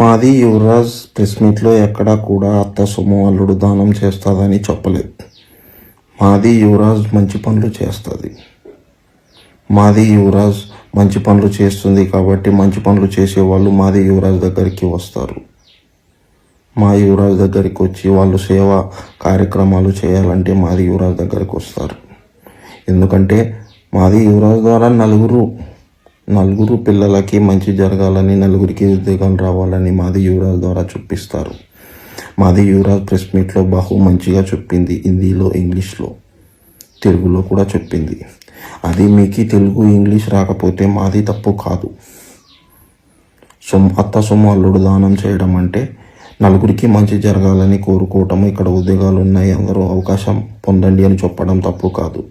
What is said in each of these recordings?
మాది యువరాజ్ ప్రెస్ మీట్లో ఎక్కడా కూడా అత్త సొమ్ము అల్లుడు దానం చేస్తుందని చెప్పలేదు. మాది యువరాజ్ మంచి పనులు చేస్తుంది. మాది యువరాజ్ మంచి పనులు చేస్తుంది కాబట్టి మంచి పనులు చేసేవాళ్ళు మాది యువరాజ్ దగ్గరికి వస్తారు. మా యువరాజ్ దగ్గరికి వచ్చి వాళ్ళు సేవా కార్యక్రమాలు చేయాలంటే మాది యువరాజ్ దగ్గరికి వస్తారు. ఎందుకంటే మాది యువరాజ్ ద్వారా నలుగురు నలుగురు పిల్లలకి మంచి జరగాలని నలుగురికి ఉద్యోగాలు రావాలని మాది యువరాజ్ ద్వారా చూపిస్తారు. మాది యువరాజ్ ప్రెస్ మీట్లో బహు మంచిగా చెప్పింది హిందీలో ఇంగ్లీష్లో. తెలుగులో కూడా చెప్పింది. అది మీకు తెలుగు ఇంగ్లీష్ రాకపోతే మాది తప్పు కాదు. సొమ్ అత్త సొమ్ము అల్లుడు దానం చేయడం అంటే నలుగురికి మంచి జరగాలని కోరుకోవటం ఇక్కడ ఉద్యోగాలు ఉన్నాయి అందరూ అవకాశం పొందండి అని చెప్పడం తప్పు కాదు.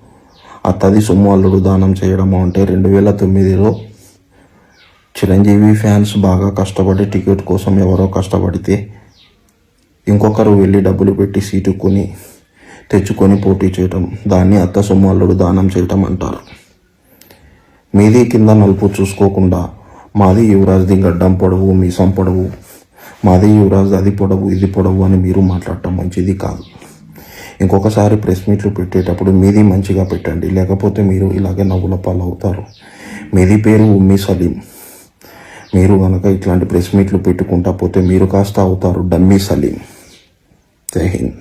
అత్తది సొమ్ము అల్లుడు దానం చేయడం అంటే రెండు వేల తొమ్మిదిలో చిరంజీవి ఫ్యాన్స్ బాగా కష్టపడి టికెట్ కోసం ఎవరో కష్టపడితే ఇంకొకరు వెళ్ళి డబ్బులు పెట్టి సీటు కొని తెచ్చుకొని పోటీ చేయటం దాన్ని అత్త సొమ్ము దానం చేయటం అంటారు. మీది కింద నలుపు చూసుకోకుండా మాది యువరాజ్ది గడ్డం పొడవు మీసం పొడవు మాది యువరాజ్ అది పొడవు ఇది పొడవు అని మీరు మాట్లాడటం మంచిది కాదు. ఇంకొకసారి ప్రెస్ మీట్లు పెట్టేటప్పుడు మీది మంచిగా పెట్టండి లేకపోతే మీరు ఇలాగే నవ్వుల పాలు అవుతారు మీది పేరు ఉమ్మి సలీం. మీరు కనుక ఇట్లాంటి ప్రెస్ మీట్లు పెట్టుకుంటా పోతే మీరు కాస్త అవుతారు డమ్మీ సలీం. జై హింద్.